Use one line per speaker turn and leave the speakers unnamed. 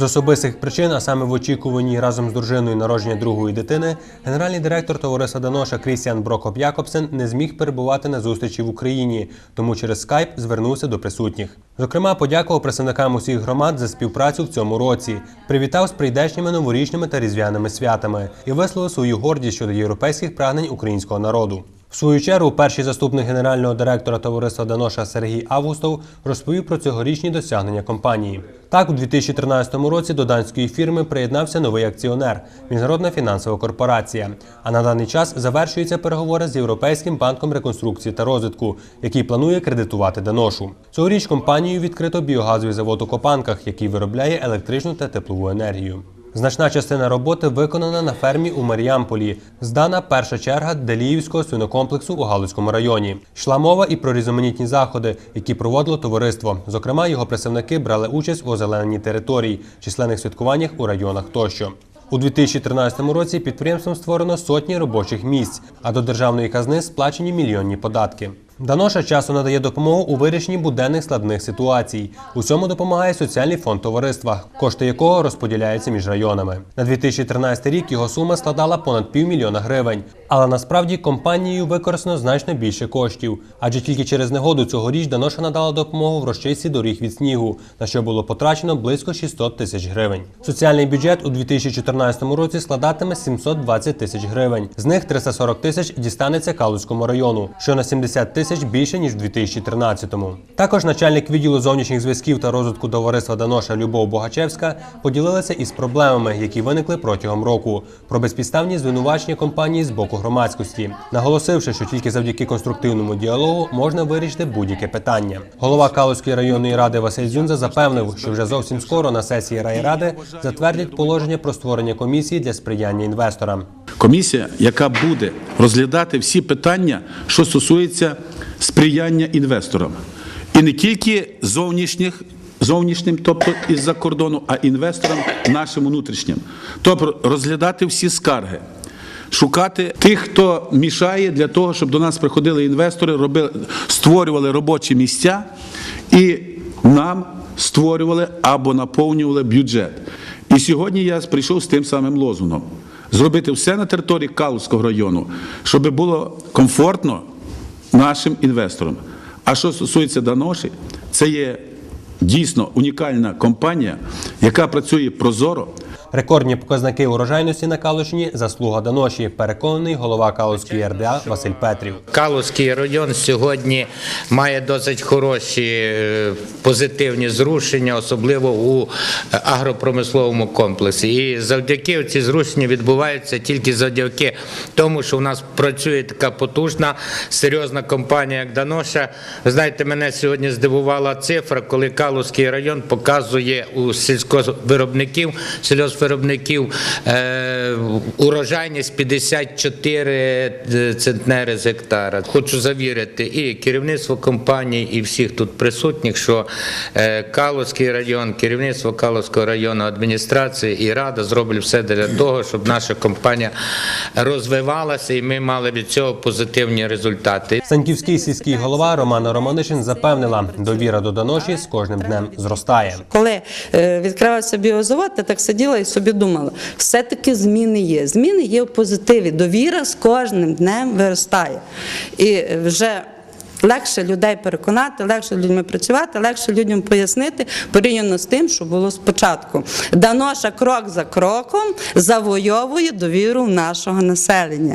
З особистих причин, а саме в очікуванні разом з дружиною народження другої дитини, генеральний директор товариства Даноша Крістіан Брокоп Якобсен не зміг перебувати на зустрічі в Україні, тому через скайп звернувся до присутніх. Зокрема, подякував представникам усіх громад за співпрацю в цьому році, привітав з прийдешніми новорічними та різдвяними святами і висловив свою гордість щодо європейських прагнень українського народу. В свою чергу, перший заступник генерального директора товариства Даноша Сергій Августов розповів про цьогорічні досягнення компанії. Так, у 2013 році до данської фірми приєднався новий акціонер міжнародна фінансова корпорація. А на даний час завершуються переговори з Європейським банком реконструкції та розвитку, який планує кредитувати Даношу. Цьогоріч компанією відкрито біогазовий завод у Копанках, який виробляє електричну та теплову енергію. Значна частина роботи виконана на фермі у Маріамполі. Здана перша черга Деліївського свинокомплексу у Галицькому районі. Йшла мова і про різноманітні заходи, які проводило товариство. Зокрема, його представники брали участь у озелененні територій, численних святкуваннях у районах тощо. У 2013 році підприємством створено сотні робочих місць, а до державної казни сплачені мільйонні податки. Даноша часу надає допомогу у вирішенні буденних складних ситуацій. У цьому допомагає соціальний фонд товариства, кошти якого розподіляються між районами. На 2013 рік його сума складала понад півмільйона гривень. Але насправді компанією використано значно більше коштів, адже тільки через негоду цьогоріч Даноша надала допомогу в розчистці доріг від снігу, на що було потрачено близько 600 тисяч гривень. Соціальний бюджет у 2014 році складатиме 720 тисяч гривень. З них 340 тисяч дістанеться Калузькому району, що на 70 тисяч більше ніж в 2013-му. Також начальник відділу зовнішніх зв'язків та розвитку товариства Даноша Любов Богачевська поділилася із проблемами, які виникли протягом року, про безпідставні звинувачення компанії з боку громадськості, наголосивши, що тільки завдяки конструктивному діалогу можна вирішити будь-яке питання. Голова Калузької районної ради Василь Дзюнза запевнив, що вже зовсім скоро на сесії райради затвердять положення про створення комісії для сприяння інвесторам.
Комісія, яка буде розглядати всі питання, що стосуються сприяння інвесторам. І не тільки зовнішніх, зовнішнім, тобто із-за кордону, а інвесторам нашим внутрішнім. Тобто розглядати всі скарги. Шукати тих, хто мішає для того, щоб до нас приходили інвестори, робили, створювали робочі місця і нам створювали або наповнювали бюджет. І сьогодні я прийшов з тим самим лозунгом зробити все на території Калузького району, щоб було комфортно нашим інвесторам. А що стосується Даноші, це є дійсно унікальна компанія, яка працює прозоро.
Рекордні показники урожайності на Калушині – заслуга Даноші, переконаний голова Калузької РДА Василь Петрів.
Калузький район сьогодні має досить хороші е, позитивні зрушення, особливо у агропромисловому комплексі. І завдяки ці зрушення відбуваються тільки завдяки тому, що в нас працює така потужна, серйозна компанія, як Даноша. Ви знаєте, мене сьогодні здивувала цифра, коли Калузький район показує у сільськовиробників, сільгоспвиробників е, урожайність 54 центнери з гектара. Хочу завірити і керівництво компанії, і всіх тут присутніх, що е, Калузький район, керівництво Калузького району адміністрації і рада зроблять все для того, щоб наша компанія розвивалася, і ми мали від цього позитивні результати.
Санківський сільський голова Романа Романишин запевнила, довіра до Даноші з кожним днем зростає.
Коли е, відкривався біозавод, я так сиділа і собі думала, все-таки зміни є. Зміни є в позитиві. Довіра з кожним днем виростає. І вже легше людей переконати, легше людьми працювати, легше людям пояснити порівняно з тим, що було спочатку. Даноша крок за кроком завойовує довіру нашого населення.